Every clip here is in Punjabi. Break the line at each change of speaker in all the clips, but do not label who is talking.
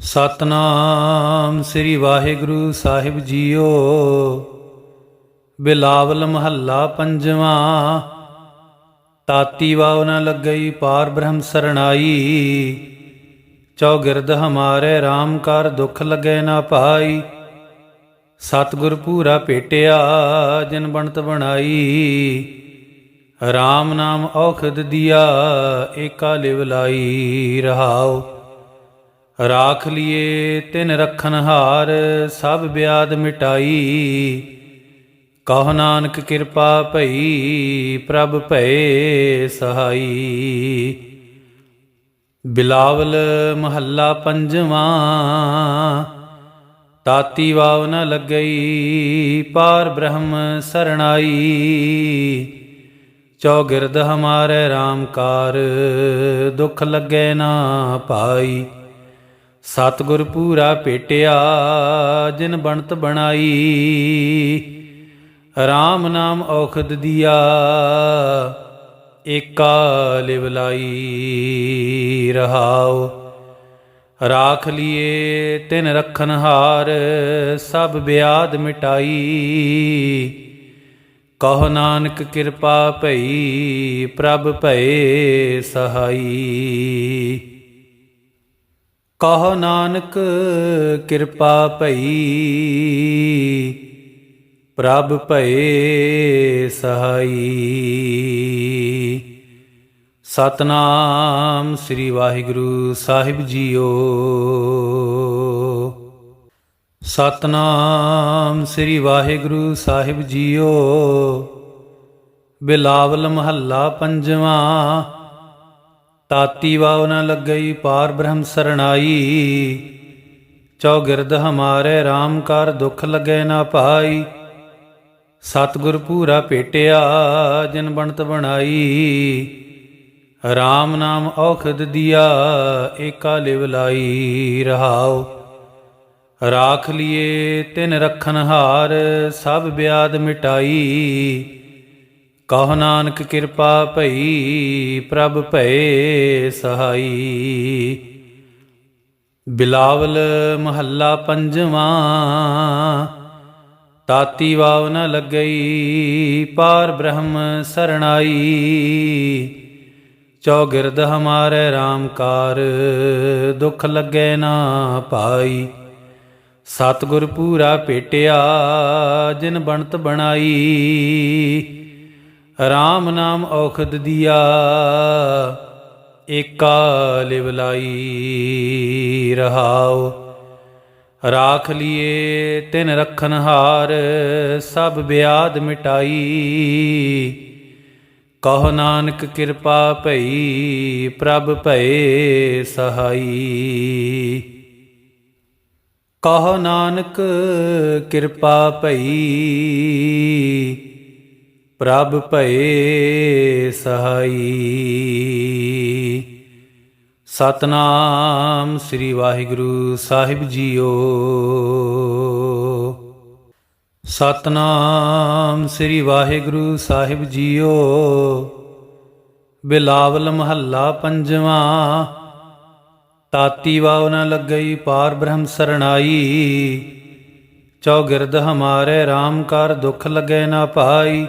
ਸਤਨਾਮ ਸ੍ਰੀ ਵਾਹਿਗੁਰੂ ਸਾਹਿਬ ਜੀਓ। ਬਿਲਾਵਲ ਮਹੱਲਾ ਪੰਜਵਾਂ। ਤਾਤੀ ਵਾਵ ਨ ਲੱਗਈ ਪਾਰ ਬ੍ਰਹਮ ਸਰਣਾਈ। ਚੌਗਿਰਦ ਹਮਾਰੇ RAM ਕਰ ਦੁਖ ਲਗੇ ਨਾ ਭਾਈ ਸਤਿਗੁਰ ਪੂਰਾ ਭੇਟਿਆ ਜਨ ਬਣਤ ਬਣਾਈ। RAM ਨਾਮ ਔਖਦ ਦਿਆ ਏਕਾ ਲਿਵ ਲਾਈ ਰਹਾਉ। ਰਾਖ ਲਿਏ ਤਿਨ ਰਖਨ ਸਭ ਬਿਆਦ ਮਿਟਾਈ। ਕਹ ਨਾਨਕ ਕਿਰਪਾ ਭਈ, ਪ੍ਰਭ ਭਏ ਸਹਾਈ। ਬਿਲਾਵਲ ਮਹੱਲਾ ਪੰਜਵਾਂ, ਤਾਤੀ ਵਾਵ ਨ ਲੱਗਈ, ਪਾਰ ਬ੍ਰਹਮ ਸਰਣਾਈ। ਚੌਗਿਰਦ ਹਮਾਰੇ RAM ਕਾਰ ਦੁਖ ਲੱਗੇ ਨਾ ਪਾਈ। ਸਤਿਗੁਰ ਪੂਰਾ ਭੇਟਿਆ ਜਿਨ ਬਣਤ ਬਣਾਈ। RAM ਨਾਮ ਔਖਦ ਦਿਆ, ਏਕਾ ਲਿਵ ਲਾਈ ਰਹਾਉ। ਰਾਖ ਲਿਏ ਤਿਨ ਰਖਨ ਹਾਰ, ਸਭ ਬਿਆਦ ਮਿਟਾਈ। ਕਹੋ ਨਾਨਕ ਕਿਰਪਾ ਭਈ, ਪ੍ਰਭ ਭਏ ਸਹਾਈ। ਕਹੋ ਨਾਨਕ ਕਿਰਪਾ ਭਈ, ਪ੍ਰਭ ਭਏ ਸਹਾਈ। ਸਤਨਾਮ ਸ੍ਰੀ ਵਾਹਿਗੁਰੂ ਸਾਹਿਬ ਜੀਓ। ਸਤਨਾਮ ਸ੍ਰੀ ਵਾਹਿਗੁਰੂ ਸਾਹਿਬ ਜੀਓ। ਬਿਲਾਵਲ ਮਹੱਲਾ ਪੰਜਵਾਂ ਤਾਤੀ ਵਾਵ ਨ ਲੱਗਈ ਪਾਰ ਬ੍ਰਹਮ ਸਰਣਾਈ। ਚੌਗਿਰਦ ਹਮਾਰੇ RAM ਕਰ ਦੁਖ ਲਗੇ ਨਾ ਭਾਈ ਸਤਿਗੁਰ ਪੂਰਾ ਭੇਟਿਆ ਜਿਨ ਬਣਤ ਬਣਾਈ। RAM ਨਾਮ ਔਖਦ ਦਿਆ, ਏਕਾ ਲਿਵ ਲਾਈ ਰਹਾਉ। ਰਾਖ ਲਿਏ ਤਿਨ ਰਖਨ ਹਾਰ, ਸਭ ਬਿਆਦ ਮਿਟਾਈ। ਕਹ ਨਾਨਕ ਕਿਰਪਾ ਭਈ ਪ੍ਰਭ ਭਏ ਸਹਾਈ। ਬਿਲਾਵਲ ਮਹੱਲਾ ਪੰਜਵਾਂ, ਤਾਤੀ ਵਾਵ ਨ ਲੱਗਈ, ਪਾਰ ਬ੍ਰਹਮ ਸਰਣਾਈ। ਚੌਗਿਰਦ ਹਮਾਰੇ RAM ਕਾਰ, ਦੁਖ ਲੱਗੇ ਨਾ ਪਾਈ। ਸਤਿਗੁਰ ਪੂਰਾ ਭੇਟਿਆ ਜਿਨ ਬਣਤ ਬਣਾਈ। RAM ਨਾਮ ਔਖਦ ਦਿਆ, ਏਕਾ ਲਿਵ ਰਹਾਓ ਰਾਖ ਲਿਏ ਤਿਨ ਰਖਨ ਹਾਰ, ਸਭ ਬਿਆਦ ਮਿਟਾਈ। ਕਹ ਨਾਨਕ ਕਿਰਪਾ ਭਈ, ਪ੍ਰਭ ਭਏ ਸਹਾਈ। ਕਹ ਨਾਨਕ ਕਿਰਪਾ ਭਈ ਪ੍ਰਭ ਭਏ ਸਹਾਈ। ਸਤਨਾਮ ਸ੍ਰੀ ਵਾਹਿਗੁਰੂ ਸਾਹਿਬ ਜੀਓ। ਸਤਨਾਮ ਸ੍ਰੀ ਵਾਹਿਗੁਰੂ ਸਾਹਿਬ ਜੀਓ। ਬਿਲਾਵਲ ਮਹੱਲਾ ਪੰਜਵਾਂ। ਤਾਤੀ ਵਾਵ ਨ ਲੱਗਈ ਪਾਰ ਬ੍ਰਹਮ ਸਰਣਾਈ। ਚੌਗਿਰਦ ਹਮਾਰੇ RAM ਕਰ ਦੁਖ ਲਗੇ ਨਾ ਭਾਈ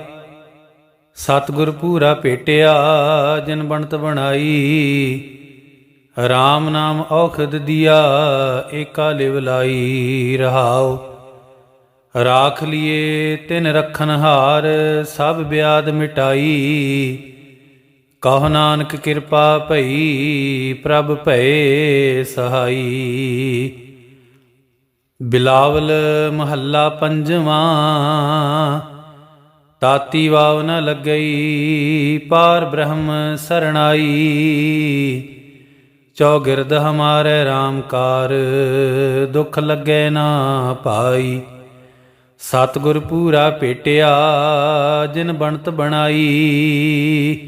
ਸਤਿਗੁਰ ਪੂਰਾ ਭੇਟਿਆ ਜਿਨ ਬਣਤ ਬਣਾਈ। RAM ਨਾਮ ਔਖਦ ਦਿਆ, ਏਕਾ ਲਿਵ ਲਾਈ। ਰਹਾਉ, ਰਾਖ ਲਿਏ ਤਿਨ ਰਖਨ ਹਾਰ, ਸਭ ਬਿਆਦ ਮਿਟਾਈ। ਕਹ ਨਾਨਕ ਕਿਰਪਾ ਭਈ, ਪ੍ਰਭ ਭਏ ਸਹਾਈ। ਬਿਲਾਵਲ ਮਹੱਲਾ ਪੰਜਵਾਂ ਤਾਤੀ ਵਾਵ ਨ ਲੱਗਈ, ਪਾਰ ਬ੍ਰਹਮ ਸਰਣਾਈ। ਚੌਗਿਰਦ ਹਮਾਰੇ RAM ਕਾਰ, ਦੁਖ ਲੱਗੇ ਨਾ ਪਾਈ। ਸਤਿਗੁਰ ਪੂਰਾ ਭੇਟਿਆ ਜਿਨ ਬਣਤ ਬਣਾਈ।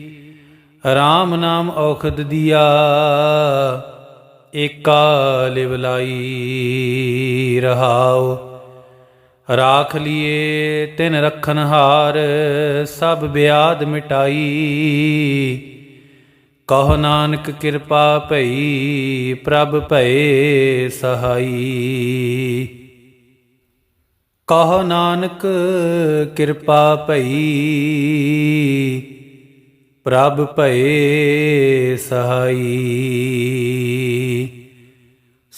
RAM ਨਾਮ ਔਖਦ ਦਿਆ, ਏਕਾ ਲਿਵ ਲਾਈ ਰਹਾਉ। ਰਾਖ ਲਿਏ, ਤਿਨ ਰਖਨ ਹਾਰ, ਸਭ ਬਿਆਦ ਮਿਟਾਈ। ਕਹੋ ਨਾਨਕ ਕਿਰਪਾ ਭਈ, ਪ੍ਰਭ ਭਏ ਸਹਾਈ। ਕਹੋ ਨਾਨਕ ਕਿਰਪਾ ਭਈ, ਪ੍ਰਭ ਭਏ ਸਹਾਈ।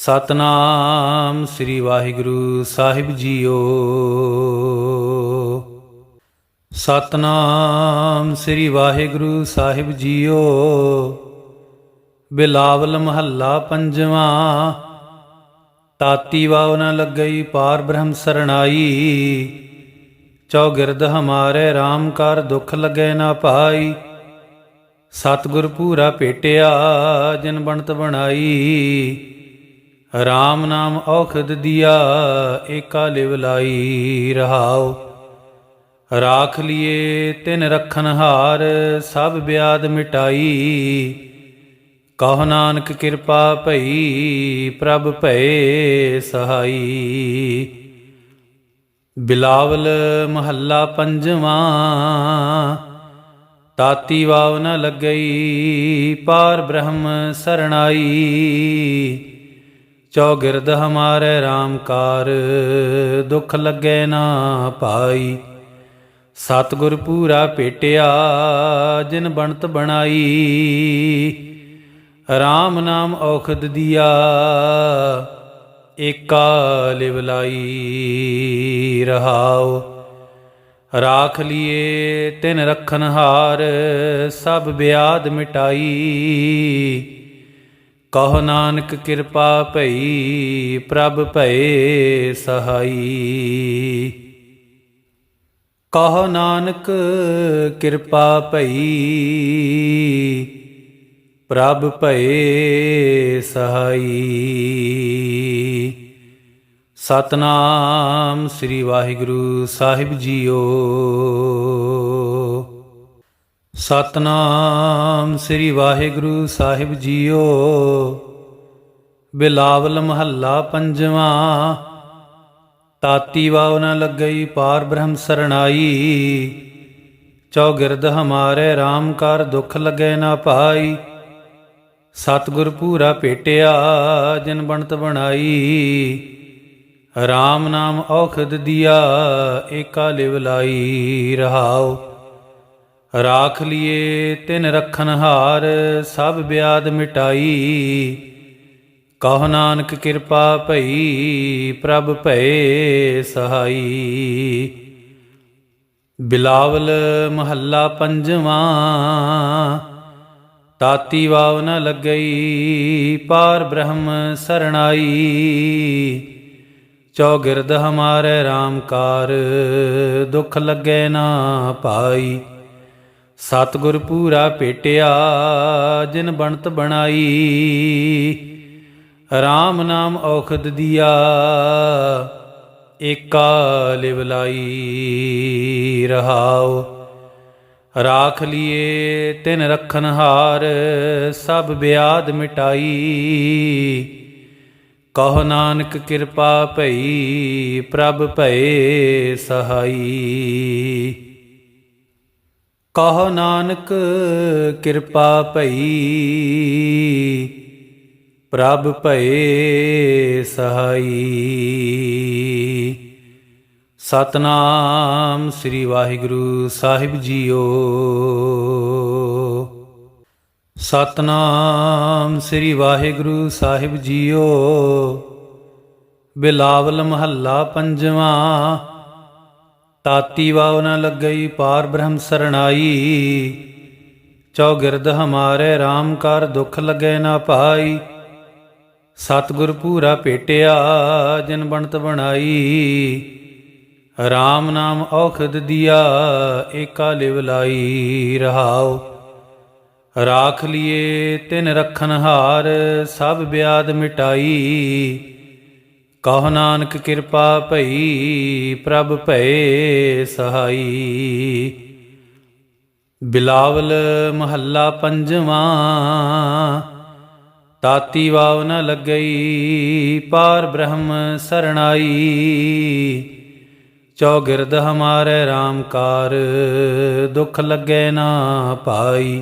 ਸਤਨਾਮ ਸ੍ਰੀ ਵਾਹਿਗੁਰੂ ਸਾਹਿਬ ਜੀਓ। ਸਤਨਾਮ ਸ੍ਰੀ ਵਾਹਿਗੁਰੂ ਸਾਹਿਬ ਜੀਓ। ਬਿਲਾਵਲ ਮਹੱਲਾ ਪੰਜਵਾਂ, ਤਾਤੀ ਵਾਵ ਨ ਲੱਗਈ ਪਾਰ ਬ੍ਰਹਮ ਸਰਣਾਈ। ਚੌਗਿਰਦ ਹਮਾਰੇ RAM ਕਰ ਦੁਖ ਲਗੇ ਨਾ ਭਾਈ ਸਤਿਗੁਰ ਪੂਰਾ ਭੇਟਿਆ ਜਨ ਬਣਤ ਬਣਾਈ। RAM ਨਾਮ ਔਖਦ ਦਿਆ, ਏਕਾ ਲਿਵ ਲਾਈ ਰਹਾਉ। ਰਾਖ ਲਿਏ ਤਿਨ ਰਖਨ ਹਾਰ, ਸਭ ਬਿਆਦ ਮਿਟਾਈ। ਕਹ ਨਾਨਕ ਕਿਰਪਾ ਭਈ, ਪ੍ਰਭ ਭਏ ਸਹਾਈ। ਬਿਲਾਵਲ ਮਹੱਲਾ ਪੰਜਵਾਂ, ਤਾਤੀ ਵਾਵ ਨ ਲੱਗਈ, ਪਾਰ ਬ੍ਰਹਮ ਸਰਣਾਈ। ਚੌਗਿਰਦ ਹਮਾਰੇ RAM ਕਾਰ ਦੁਖ ਲੱਗੇ ਨਾ ਪਾਈ। ਸਤਿਗੁਰ ਪੂਰਾ ਭੇਟਿਆ ਜਿਨ ਬਣਤ ਬਣਾਈ। RAM ਨਾਮ ਔਖਦ ਦਿਆ, ਏਕਾ ਲਿਵ ਲਾਈ ਰਹਾਉ। ਰਾਖ ਲਿਏ ਤਿਨ ਰਖਨ ਸਭ ਬਿਆਦ ਮਿਟਾਈ। ਕਹੋ ਨਾਨਕ ਕਿਰਪਾ ਭਈ, ਪ੍ਰਭ ਭਏ ਸਹਾਈ। ਕਹੋ ਨਾਨਕ ਕਿਰਪਾ ਭਈ, ਪ੍ਰਭ ਭਏ ਸਹਾਈ। ਸਤਨਾਮ ਸ੍ਰੀ ਵਾਹਿਗੁਰੂ ਸਾਹਿਬ ਜੀਓ। ਸਤਨਾਮ ਸ੍ਰੀ ਵਾਹਿਗੁਰੂ ਸਾਹਿਬ ਜੀਓ। ਬਿਲਾਵਲ ਮਹੱਲਾ ਪੰਜਵਾਂ। ਤਾਤੀ ਵਾਵ ਨ ਲੱਗਈ ਪਾਰ ਬ੍ਰਹਮ ਸਰਣਾਈ। ਚੌਗਿਰਦ ਹਮਾਰੇ RAM ਕਰ ਦੁਖ ਲਗੇ ਨਾ ਪਾਈ। ਸਤਿਗੁਰ ਪੂਰਾ ਭੇਟਿਆ ਜਨ ਬਣਤ ਬਣਾਈ। RAM ਨਾਮ ਔਖਦ ਦਿਆ ਏਕਾ ਲਿਵ ਲਾਈ ਰਹਾਉ। ਰਾਖ ਲਿਏ ਤਿਨ ਰਖਨ ਹਾਰ, ਸਭ ਬਿਆਦ ਮਿਟਾਈ। ਕਹ ਨਾਨਕ ਕਿਰਪਾ ਭਈ, ਪ੍ਰਭ ਭਏ ਸਹਾਈ। ਬਿਲਾਵਲ ਮਹੱਲਾ ਪੰਜਵਾਂ, ਤਾਤੀ ਵਾਵ ਨ ਲੱਗਈ, ਪਾਰ ਬ੍ਰਹਮ ਸਰਣਾਈ। ਚੌਗਿਰਦ ਹਮਾਰੇ RAM ਕਾਰ ਦੁਖ ਲੱਗੇ ਨਾ ਪਾਈ। ਸਤਿਗੁਰ ਪੂਰਾ ਭੇਟਿਆ ਜਿਨ ਬਣਤ ਬਣਾਈ। RAM ਨਾਮ ਔਖਦ ਦਿਆ, ਏਕਾ ਲਿਵ ਲਾਈ ਰਹਾਉ। ਰਾਖ ਲਿਏ ਤਿਨ ਰਖਨ ਹਾਰ, ਸਭ ਬਿਆਦ ਮਿਟਾਈ। ਕਹੋ ਨਾਨਕ ਕਿਰਪਾ ਭਈ, ਪ੍ਰਭ ਭਏ ਸਹਾਈ। ਕਹੋ ਨਾਨਕ ਕਿਰਪਾ ਭਈ, ਪ੍ਰਭ ਭਏ ਸਹਾਈ। ਸਤਨਾਮ ਸ੍ਰੀ ਵਾਹਿਗੁਰੂ ਸਾਹਿਬ ਜੀਓ। ਸਤਨਾਮ ਸ੍ਰੀ ਵਾਹਿਗੁਰੂ ਸਾਹਿਬ ਜੀਓ। ਬਿਲਾਵਲ ਮਹੱਲਾ ਪੰਜਵਾਂ ਤਾਤੀ ਵਾਵ ਨ ਲੱਗਈ ਪਾਰ ਬ੍ਰਹਮ ਸਰਣਾਈ। ਚੌਗਿਰਦ ਹਮਾਰੇ RAM ਕਰ ਦੁਖ ਲਗੇ ਨਾ ਪਾਈ। ਸਤਿਗੁਰ ਪੂਰਾ ਭੇਟਿਆ ਜਿਨ ਬਣਤ ਬਣਾਈ। RAM ਨਾਮ ਔਖਦ ਦਿਆ, ਏਕਾ ਲਿਵ ਲਾਈ ਰਹਾਉ। ਰਾਖ ਲਿਏ ਤਿਨ ਰਖਨ ਹਾਰ, ਸਭ ਬਿਆਦ ਮਿਟਾਈ। ਕਹੋ ਨਾਨਕ ਕਿਰਪਾ ਭਈ ਪ੍ਰਭ ਭਏ ਸਹਾਈ। ਬਿਲਾਵਲ ਮਹੱਲਾ ਪੰਜਵਾਂ, ਤਾਤੀ ਵਾਵ ਨ ਲੱਗਈ, ਪਾਰ ਬ੍ਰਹਮ ਸਰਣਾਈ। ਚੌਗਿਰਦ ਹਮਾਰੇ RAM ਕਾਰ, ਦੁਖ ਲੱਗੇ ਨਾ ਪਾਈ।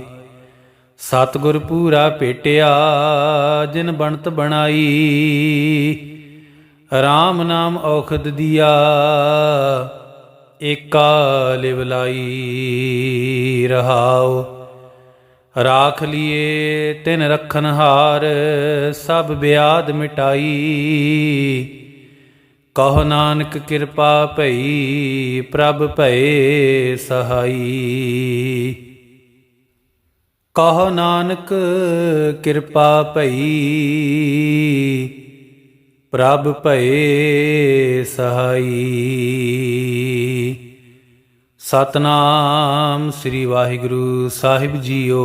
ਸਤਿਗੁਰ ਪੂਰਾ ਭੇਟਿਆ ਜਿਨ ਬਣਤ ਬਣਾਈ। RAM ਨਾਮ ਔਖਦ ਦੀਆ, ਏਕਾ ਲਿਵ ਰਹਾਉ। ਰਾਖ ਲਿਏ ਤਿਨ ਰਖਨ ਹਾਰ, ਸਭ ਬਿਆਦ ਮਿਟਾਈ। ਕਹੋ ਨਾਨਕ ਕਿਰਪਾ ਭਈ, ਪ੍ਰਭ ਭਏ ਸਹਾਈ। ਕਹੋ ਨਾਨਕ ਕਿਰਪਾ ਭਈ ਪ੍ਰਭ ਭਏ ਸਹਾਈ। ਸਤਨਾਮ ਸ੍ਰੀ ਵਾਹਿਗੁਰੂ ਸਾਹਿਬ ਜੀਓ।